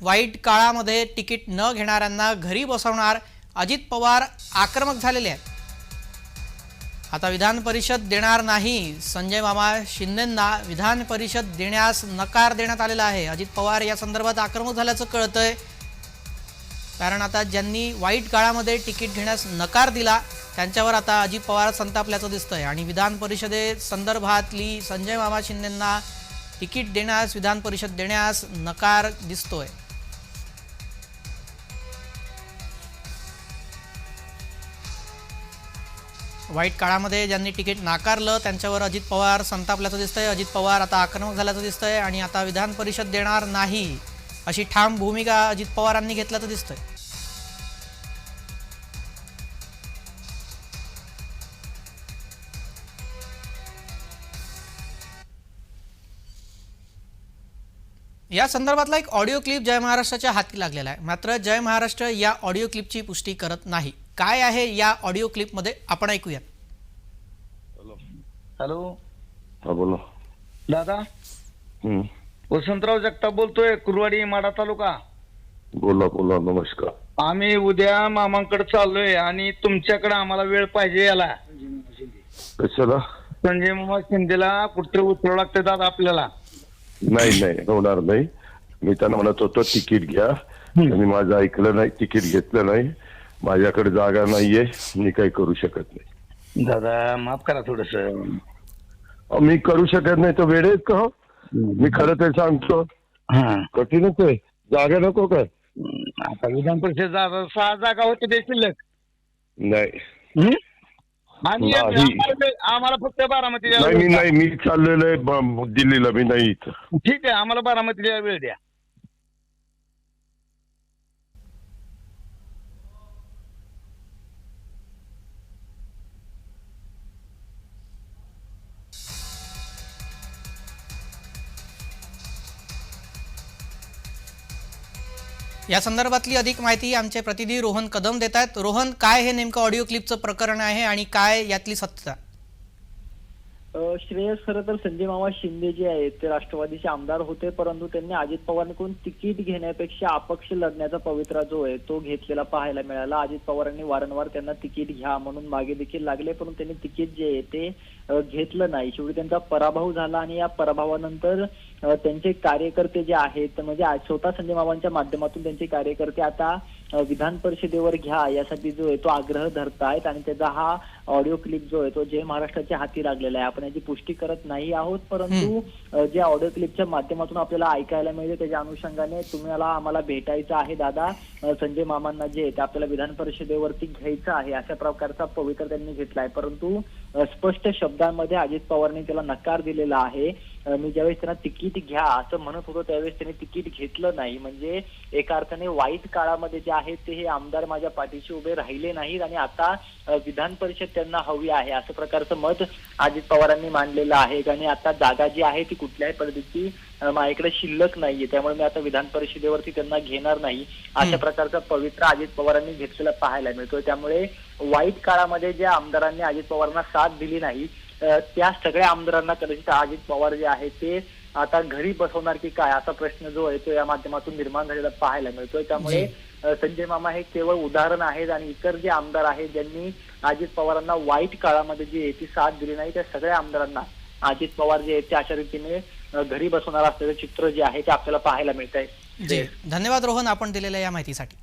वाईट काळामध्ये तिकीट न घेणाऱ्यांना घरी बसवणार अजित पवार आक्रमक झालेले आहेत. आता विधान परिषद देणार नाही. संजय मामा शिंदेंना विधान परिषद देण्यास नकार देण्यात आलेला आहे. अजित पवार या संदर्भात आक्रमक झाल्याचं कळतंय. कारण आता ज्यांनी वाईट काळामध्ये तिकीट घेण्यास नकार दिला त्यांच्यावर आता अजित पवार संतापल्याचं दिसतंय. आणि विधान परिषदे संदर्भातली संजय मामा शिंदेंना तिकीट देण्यास विधान परिषद देण्यास नकार दिसतोय. वाईट काळामध्ये ज्यांनी तिकीट नाकारलं त्यांच्यावर अजित पवार संतापल्याचं दिसतंय. अजित पवार आता आक्रमक झाल्याचं दिसतंय आणि आता विधान परिषद देणार नाही अशी ठाम भूमिका अजित पवारांनी घेतल्याचं दिसतंय. या संदर्भातला एक ऑडिओ क्लिप जय महाराष्ट्राच्या हाती लागलेला आहे. मात्र जय महाराष्ट्र या ऑडिओ क्लिपची पुष्टी करत नाही. काय आहे या ऑडिओ क्लिपमध्ये? आपण ऐकूयात. हॅलो. हा बोला. दादा. हम्म. वसंतराव जगताप बोलतोय कुरवाडी माडा तालुका. बोला बोला नमस्कार. आम्ही उद्या मामांकडे चाललोय आणि तुमच्याकडे आम्हाला वेळ पाहिजे याला. कशाला? संजय मामा शिंदेला कुठे उतरावं लागतं दादा आपल्याला. नाही नाही होणार नाही. मी त्यांना म्हणत होतो तिकीट घ्या. त्यांनी माझं ऐकलं नाही तिकीट घेतलं नाही. माझ्याकडे जागा नाहीये मी काही करू शकत नाही. दादा माफ करा थोडस. मी करू शकत नाही तर वेळ आहेत का हो? मी खरं ते सांगतो. हा. कठीणच आहे जागा नको काय? आता विधान परिषद सहा जागा होते ते शिल्लक. नाही? आणि नाही. आम्हाला फक्त बारामती नाही मी नाही मी चाललेलो आहे ब- दिल्लीला मी नाही इथं. ठीक आहे आम्हाला बारामतीला वेळ द्या. या संदर्भातली अधिक माहिती आमचे प्रतिनिधी रोहन कदम देत आहेत. रोहन काय हे नेमकं ऑडिओ क्लिपचं प्रकरण आहे आणि काय यातली सत्यता? श्रेयस खरं तर संजय मामा शिंदे जे आहेत ते राष्ट्रवादीचे आमदार होते परंतु त्यांनी अजित पवारांकडून तिकीट घेण्यापेक्षा अपक्ष लढण्याचा पवित्रा जो आहे तो घेतलेला पाहायला मिळाला. अजित पवारांनी वारंवार त्यांना तिकीट घ्या म्हणून मागे देखील लागले परंतु त्यांनी तिकीट जे आहे ते घेतलं नाही. शेवटी त्यांचा पराभव झाला आणि या पराभवानंतर त्यांचे कार्यकर्ते जे आहेत म्हणजे स्वतः संजय मामांच्या माध्यमातून त्यांचे कार्यकर्ते आता विधान परिषदेवर घ्या यासाठी जो आहे तो आग्रह धरतायत आणि त्याचा हा ऑडिओ क्लिप जो आहे तो जय महाराष्ट्राच्या हाती लागलेला आहे. आपण याची पुष्टी करत नाही आहोत परंतु जे ऑडिओ क्लिपच्या माध्यमातून आपल्याला ऐकायला मिळते त्याच्या अनुषंगाने तुम्हाला आम्हाला भेटायचं आहे दादा. संजय मामांना जे आहे ते आपल्याला विधान परिषदेवरती घ्यायचं आहे अशा प्रकारचा पवित्र त्यांनी घेतलाय. परंतु स्पष्ट शब्दांमध्ये अजित पवारने त्याला नकार दिलेला आहे. मी ज्यावेळेस त्यांना तिकीट घ्या असं म्हणत होतो त्यावेळेस त्यांनी तिकीट घेतलं नाही. म्हणजे एका अर्थाने वाईट काळामध्ये जे आहेत ते हे आमदार माझ्या पाठीशी उभे राहिले नाहीत आणि आता विधान परिषद त्यांना हवी आहे असं प्रकारचं मत अजित पवारांनी मांडलेलं आहे. आणि आता जागा जी आहे ती कुठल्याही पद्धतीची माझ्याकडे शिल्लक नाहीये. त्यामुळे मी आता विधान परिषदेवरती त्यांना घेणार नाही. अशा प्रकारचा पवित्र अजित पवारांनी घेतलेला पाहायला मिळतोय. त्यामुळे वाईट काळामध्ये ज्या आमदारांनी अजित पवारांना साथ दिली नाही त्या सगळ्या आमदारांना कदाचित अजित पवार जे आहे ते आता घरी बसवणार की काय? असा प्रश्न जो आहे तो या माध्यमातून निर्माण झालेला पाहायला मिळतोय. त्यामुळे संजय मामा हे केवळ उदाहरण आहेत आणि इतर जे आमदार आहेत ज्यांनी अजित पवारांना वाईट काळामध्ये जी आहे ती साथ दिली नाही त्या सगळ्या आमदारांना अजित पवार जे आहेत ते अशा रीतीने घरी बसवणार असलेलं चित्र जे आहे ते आपल्याला पाहायला मिळत आहे धन्यवाद रोहन आपण दिलेल्या या माहितीसाठी.